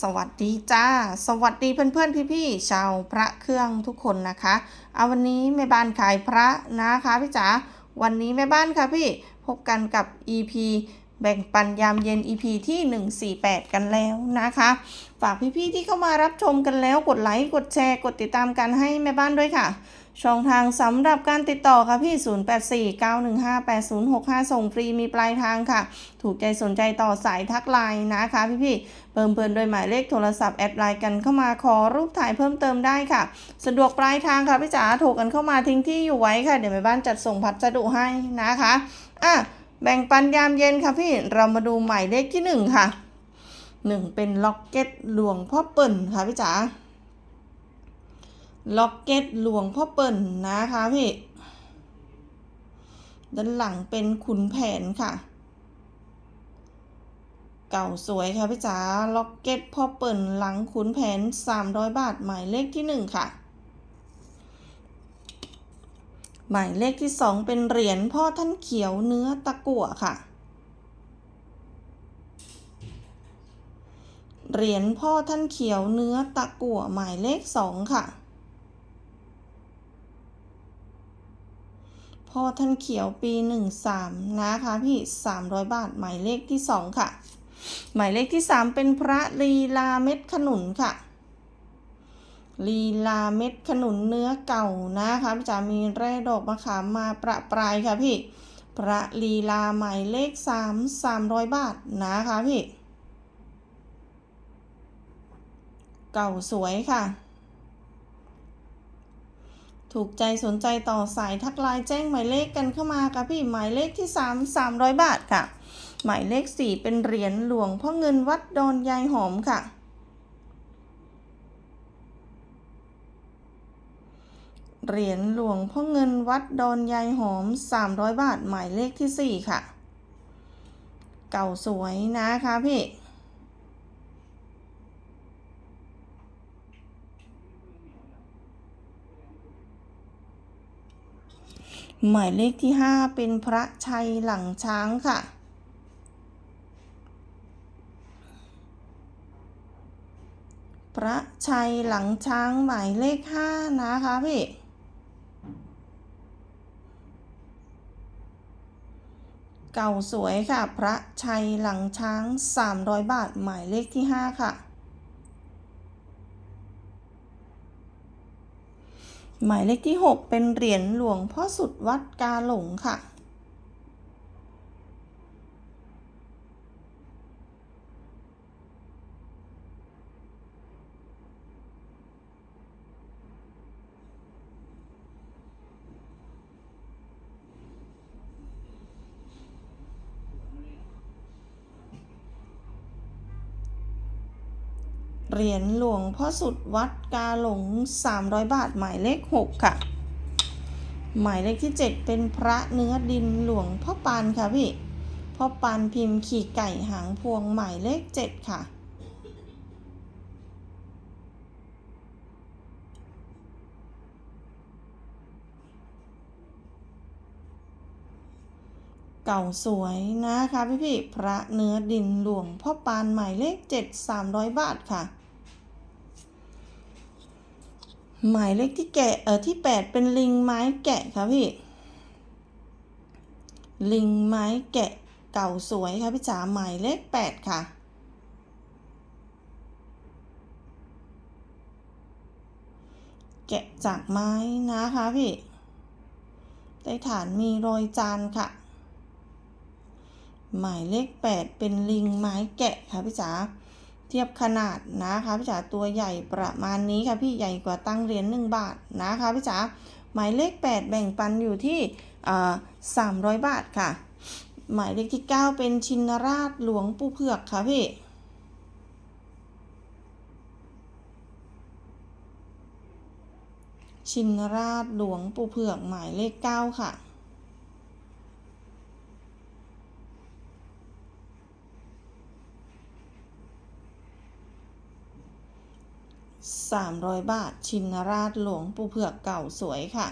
สวัสดีจ้า สวัสดีเพื่อนๆพี่ๆชาวพระเครื่องทุกคนนะคะ เอาวันนี้แม่บ้านขายพระนะคะพี่จ๋า วันนี้แม่บ้านค่ะพี่ พบกันกับ EP แบ่งปันยามเย็น EP ที่ 148 กันแล้วนะคะ ฝากพี่ๆที่เข้ามารับชมกันแล้วกดไลค์ กดแชร์ กดติดตามกันให้แม่บ้านด้วยค่ะ ช่องทางสำหรับการติดต่อค่ะพี่ 0849158065 ส่งฟรีมีปลายทางค่ะ ถูกใจสนใจต่อสายทักไลน์นะคะพี่ๆเพิ่มเพิ่นโดยหมายเลขโทรศัพท์แอดไลน์กันเข้ามาขอรูปถ่ายเพิ่มเติมได้ค่ะ สะดวกปลายทางค่ะพี่จ๋าโทรกันเข้ามาทิ้งที่อยู่ไว้ค่ะ เดี๋ยวแม่บ้านจัดส่งพัสดุให้นะคะอะแบ่งปันยามเย็นค่ะพี่เรามาดูหมายเลขที่หนึ่งค่ะหนึ่งเป็นล็อกเก็ตหลวงพ่อเปิ่นค่ะพี่จ๋า ล็อกเก็ตหลวงพ่อเปิ่นนะคะพี่ ด้านหลังเป็นขุนแผนค่ะ เก่าสวยค่ะพี่จ๋า ล็อกเก็ตพ่อเปิ่นหลังขุนแผน 300 บาท หมายเลขที่ 1 ค่ะ หมายเลขที่ 2 เป็นเหรียญพ่อท่านเขียวเนื้อตะกั่วค่ะเหรียญพ่อท่านเขียวเนื้อตะกั่วหมายเลข2ค่ะ พ่อท่านเขียวปีหนึ่งสามนะคะพี่สามร้อยบาท หมายเลขที่สองค่ะ หมายเลขที่สามเป็นพระลีลาเม็ดขนุนค่ะลีลาเม็ดขนุนเนื้อเก่านะคะพี่จ๋ามีแร่ดอกมะขามมาประปรายค่ะพี่ พระลีลาหมายเลขสามสามร้อยบาทนะคะพี่ เก่าสวยค่ะ ถูกใจสนใจต่อสายทักไลน์แจ้งหมายเลขกันเข้ามาค่ะพี่หมายเลขที่ 3 300 บาทค่ะ หมายเลข 4 เป็นเหรียญหลวงพ่อเงินวัดดอนยายหอมค่ะ เหรียญหลวงพ่อเงินวัดดอนยายหอม 300 บาท หมายเลขที่ 4 ค่ะ เก่าสวยนะคะพี่ หมายเลขที่ 5 เป็นพระชัยหลังช้างค่ะ พระชัยหลังช้างหมายเลข 5 นะคะพี่เก่าสวยค่ะ พระชัยหลังช้าง 300 บาท หมายเลขที่ 5 ค่ะ หมายเลขที่ 6 เป็นเหรียญหลวงพ่อสุดวัดกาหลงค่ะ เหรียญหลวงพ่อสุดวัดกาหลง 300 บาทหมายเลข 6 ค่ะ หมายเลขที่ 7 เป็นพระเนื้อดินหลวงพ่อปานค่ะพี่พ่อปานพิมพ์ขี่ไก่หางพวงหมายเลข 7 ค่ะเก่าสวยนะคะพี่พี่พระเนื้อดินหลวงพ่อปานหมายเลข7 300บาทค่ะ หมายเลขที่แกะเออที่8เป็นลิงไม้แกะค่ะพี่ ลิงไม้แกะเก่าสวยค่ะพี่จ๋าหมายเลข8ค่ะแกะจากไม้นะคะพี่ใต้ฐานมีรอยจานค่ะ หมายเลข 8 เป็นลิงไม้แกะค่ะพี่จ๋า เทียบขนาดนะคะพี่จ๋าตัวใหญ่ประมาณนี้ค่ะพี่ใหญ่กว่าตั้งเหรียญ1บาทนะคะพี่จ๋าหมายเลข 8 แบ่งปันอยู่ที่สามร้อยบาทค่ะ หมายเลขที่ 9 เป็นชินราชหลวงปู่เผือกค่ะพี่ชินราชหลวงปู่เผือกหมายเลข 9 ค่ะ 300 บาท ชินราชหลวงปู่เผือกเก่าสวยค่ะ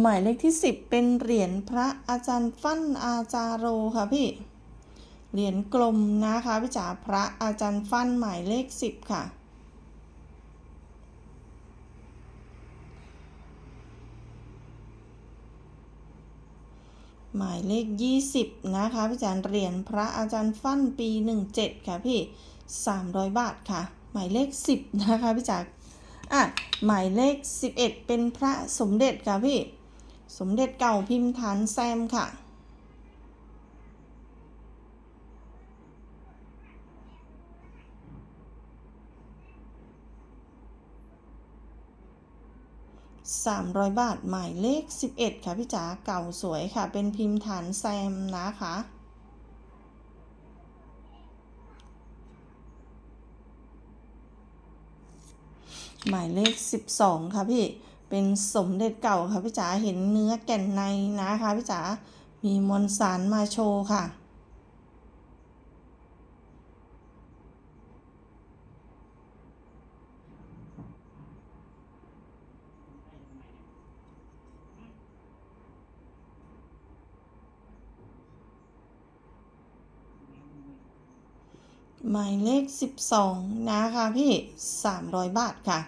หมายเลขที่ 10 เป็นเหรียญพระอาจารย์ฟั่นอาจารโรค่ะพี่ เหรียญกลมนะคะพี่จ๋าพระอาจารย์ฟั่นหมายเลข 10 ค่ะ หมายเลข 20 นะคะ พี่จันเหรียญพระอาจารย์ฟั่นปี 17 ค่ะพี่ 300 บาทค่ะ หมายเลข 10 นะคะพี่จักอะหมายเลข 11 เป็นพระสมเด็จค่ะพี่ สมเด็จเก่าพิมพ์ฐานแซมค่ะ 300 บาทหมายเลข 11 ค่ะพี่จ๋าเก่าสวยค่ะ เป็นพิมพ์ฐานแซมนะคะ หมายเลข 12 ค่ะพี่ เป็นสมเด็จเก่าค่ะพี่จ๋าเห็นเนื้อแก่นในนะคะพี่จ๋ามีมวลสารมาโชว์ค่ะ หมายเลข 12 นะคะพี่ 300 บาทค่ะ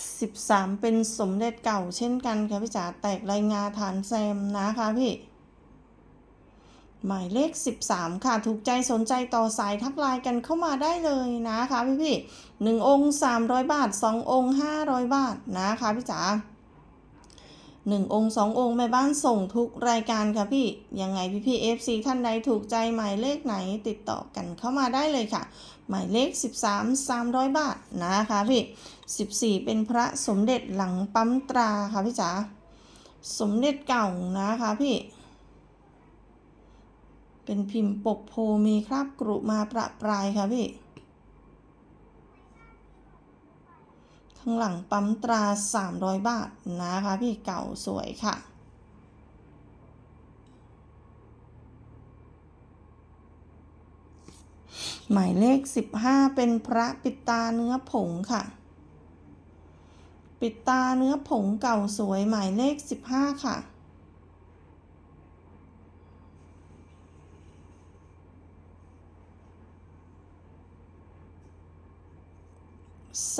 13 เป็นสมเด็จเก่าเช่นกันค่ะพี่จ๋าแตกรายงาฐานแซมนะคะพี่ หมายเลข 13 ค่ะ ถูกใจสนใจต่อสายทักไลน์กันเข้ามาได้เลยนะคะพี่พี่หนึ่งองค์ 300 บาท 2 องค์ 500 บาทนะคะพี่จ๋า หนึ่งองค์สององค์แม่บ้านส่งทุกรายการค่ะพี่ ยังไงพี่พี่เอฟซีท่านใดถูกใจหมายเลขไหนติดต่อกันเข้ามาได้เลยค่ะ หมายเลข 13 300 บาทนะคะพี่ 14 เป็นพระสมเด็จหลังปั๊มตราค่ะพี่จ๋าสมเด็จเก่านะคะพี่ เป็นพิมพ์ปกโพมีคราบกรุมาประปรายค่ะพี่ ข้างหลังปั๊มตรา 300 บาทนะคะ พี่เก่าสวยค่ะ หมายเลข 15 เป็นพระปิดตาเนื้อผงค่ะ ปิดตาเนื้อผงเก่าสวยหมายเลข 15 ค่ะ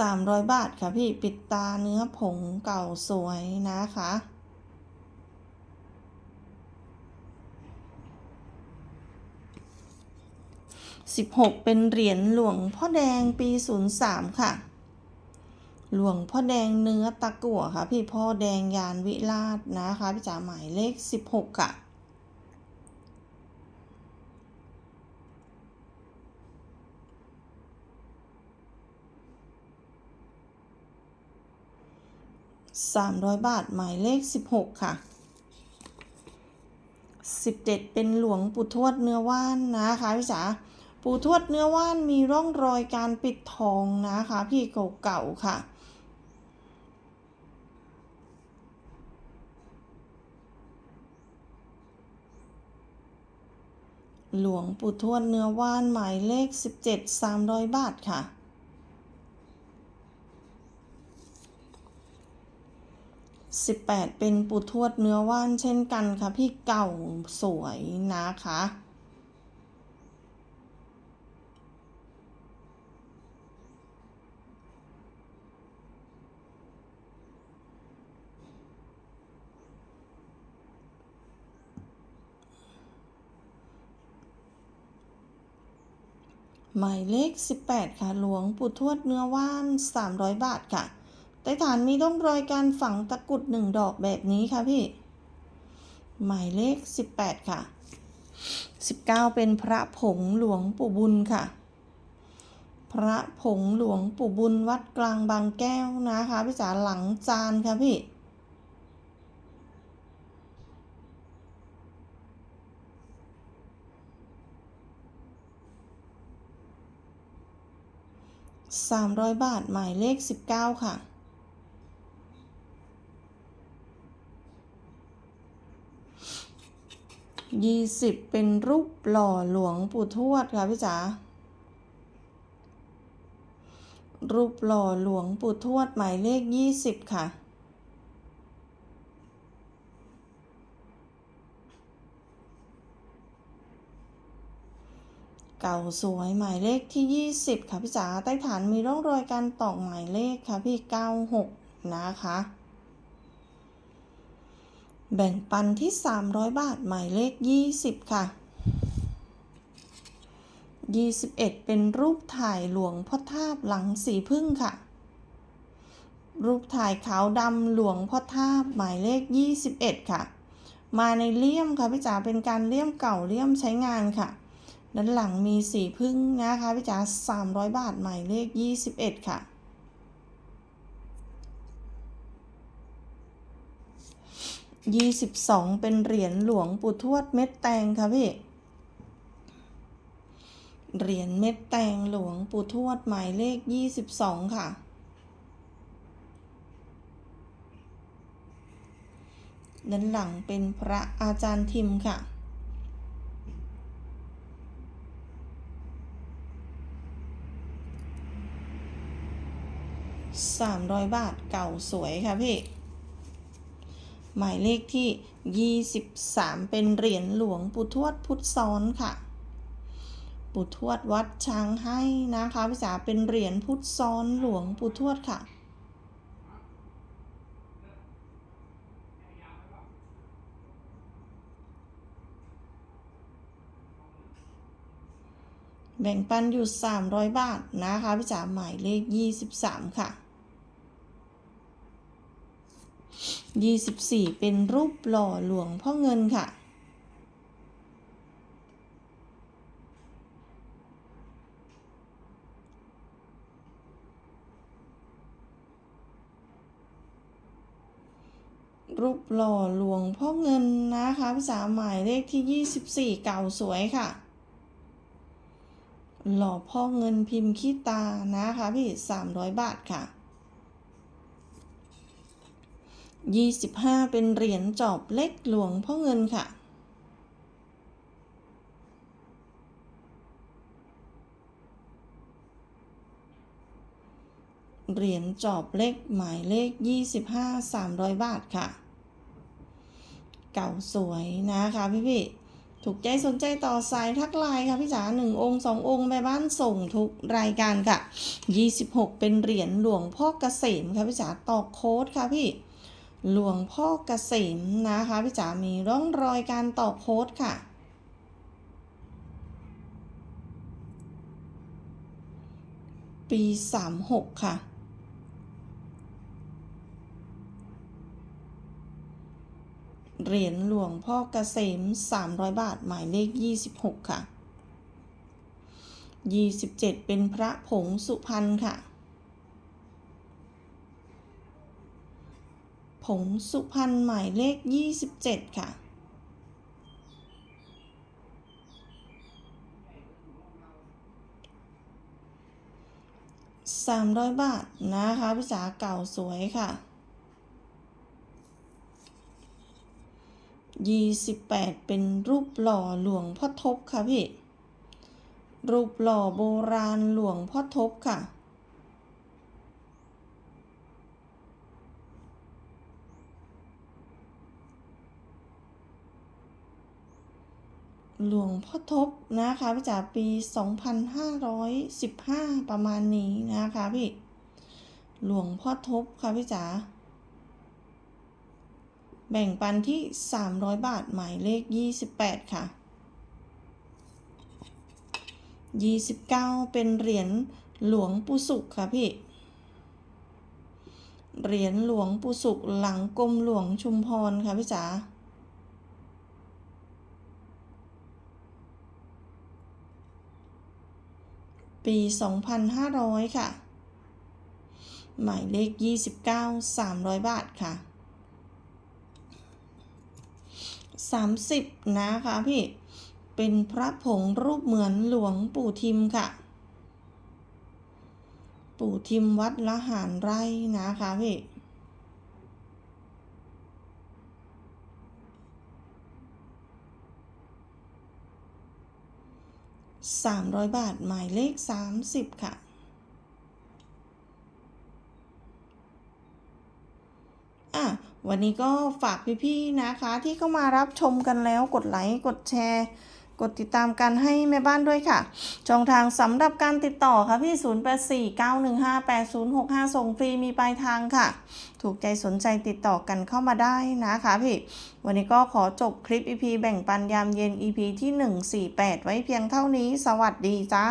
300 บาทค่ะพี่ปิดตาเนื้อผงเก่าสวยนะคะ 16 เป็นเหรียญหลวงพ่อแดงปี 03 ค่ะ หลวงพ่อแดงเนื้อตะกั่วค่ะ พี่พ่อแดงยานวิราชนะคะ พี่จ๋าหมายเลข 16 ค่ะ 300 บาทหมายเลข 16 ค่ะ 17 เป็นหลวงปู่ทวดเนื้อว่านนะคะพี่จ๋าปู่ทวดเนื้อว่านมีร่องรอยการปิดทองนะคะ พี่เก่าๆค่ะหลวงปู่ทวดเนื้อว่านหมายเลข 17 300 บาทค่ะ 18 เป็นปูทวดเนื้อว่านเช่นกันค่ะ พี่เก่าสวยนะคะหมายเลข 18 ค่ะ หลวงปู่ทวดเนื้อว่าน 300 บาทค่ะ ใต้ฐานมีร่องรอยการฝังตะกรุดหนึ่งดอกแบบนี้ค่ะพี่ หมายเลข 18 ค่ะ 19 เป็นพระผงหลวงปู่บุญค่ะ พระผงหลวงปู่บุญวัดกลางบางแก้วนะคะพี่จ๋าหลังจานค่ะพี่300 บาท หมายเลข 19 ค่ะ ยี่สิบเป็นรูปหล่อหลวงปู่ทวดค่ะพี่จ๋ารูปหล่อหลวงปู่ทวดหมายเลขยี่สิบค่ะเก่าสวยหมายเลขที่ 20 ค่ะพี่จ๋าใต้ฐานมีร่องรอยการตอกหมายเลขค่ะพี่ 96 นะคะ แบ่งปันที่ 300 บาท หมายเลข 20 ค่ะ 21 เป็นรูปถ่ายหลวงพ่อทาบหลังสีพึ่งค่ะ รูปถ่ายขาวดำหลวงพ่อทาบหมายเลข 21 ค่ะ มาในเลี่ยมค่ะพี่จ๋าเป็นการเลี่ยมเก่าเลี่ยมใช้งานค่ะ ด้านหลังมีสีพึ่งนะคะพี่จ๋า300 บาท หมายเลข 21 ค่ะ 22เป็นเหรียญหลวงปู่ทวดเม็ดแตงค่ะพี่ เหรียญเม็ดแตงหลวงปู่ทวดหมายเลข22ค่ะ ด้านหลังเป็นพระอาจารย์ทิมค่ะ300บาทเก่าสวยค่ะพี่ หมายเลขที่ 23 เป็นเหรียญหลวงปู่ทวดพุทธซ้อนค่ะ ปู่ทวดวัดช้างให้นะคะพี่จ๋าเป็นเหรียญพุทธซ้อนหลวงปู่ทวดค่ะแบ่งปันอยู่ 300 บาทนะคะพี่จ๋าหมายเลข 23 ค่ะ 24 เป็นรูปหล่อหลวงพ่อเงินค่ะ รูปหล่อหลวงพ่อเงินนะคะพี่จ๋าหมายเลขที่ 24 เก่าสวยค่ะ หล่อพ่อเงินพิมพ์ขี้ตานะคะพี่ 300 บาทค่ะ 25 เป็นเหรียญจอบเล็กหลวงพ่อเงินค่ะ เหรียญจอบเล็กหมายเลข 25 300 บาทค่ะ เก่าสวยนะคะพี่พี่ถูกใจสนใจต่อสายทักไลน์ค่ะพี่จ๋าหนึ่งองค์สององค์แม่บ้านส่งทุกรายการค่ะ 26 เป็นเหรียญหลวงพ่อเกษมค่ะพี่จ๋าต่อโค้ดค่ะพี่ หลวงพ่อเกษมนะคะพี่จ๋ามีร่องรอยการต่อโค้ดค่ะ ปี 36 ค่ะ เหรียญหลวงพ่อเกษม 300 บาท หมายเลข 26 ค่ะ 27 เป็นพระผงสุพรรณค่ะ ผงสุพรรณหมายเลข 27 ค่ะ300บาท นะคะพี่จ๋าเก่าสวยค่ะ28เป็นรูปหล่อหลวงพ่อทบค่ะพี่ รูปหล่อโบราณหลวงพ่อทบค่ะ หลวงพ่อทบนะคะพี่จ๋าปี 2515 ประมาณนี้นะคะพี่หลวงพ่อทบค่ะพี่จ๋าแบ่งปันที่ 300 บาทหมายเลข 28 ค่ะ 29 เป็นเหรียญหลวงปู่สุขค่ะพี่ เหรียญหลวงปู่สุขหลังกรมหลวงชุมพรค่ะพี่จ๋า ปี 2500 ค่ะ หมายเลข 29 300 บาทค่ะ 30 นะคะพี่ เป็นพระผงรูปเหมือนหลวงปู่ทิมค่ะ ปู่ทิมวัดละหารไร่นะคะพี่ 300 บาทหมายเลข 30 ค่ะ อะ วันนี้ก็ฝากพี่ๆนะคะที่เข้ามารับชมกันแล้วกดไลค์ กดแชร์ กดติดตามกันให้แม่บ้านด้วยค่ะ ช่องทางสำหรับการติดต่อค่ะพี่ 0849158065 ส่งฟรีมีปลายทางค่ะ ถูกใจสนใจติดต่อกันเข้ามาได้นะคะพี่ วันนี้ก็ขอจบคลิป EP แบ่งปันยามเย็น EP ที่ 148 ไว้เพียงเท่านี้ สวัสดีจ้า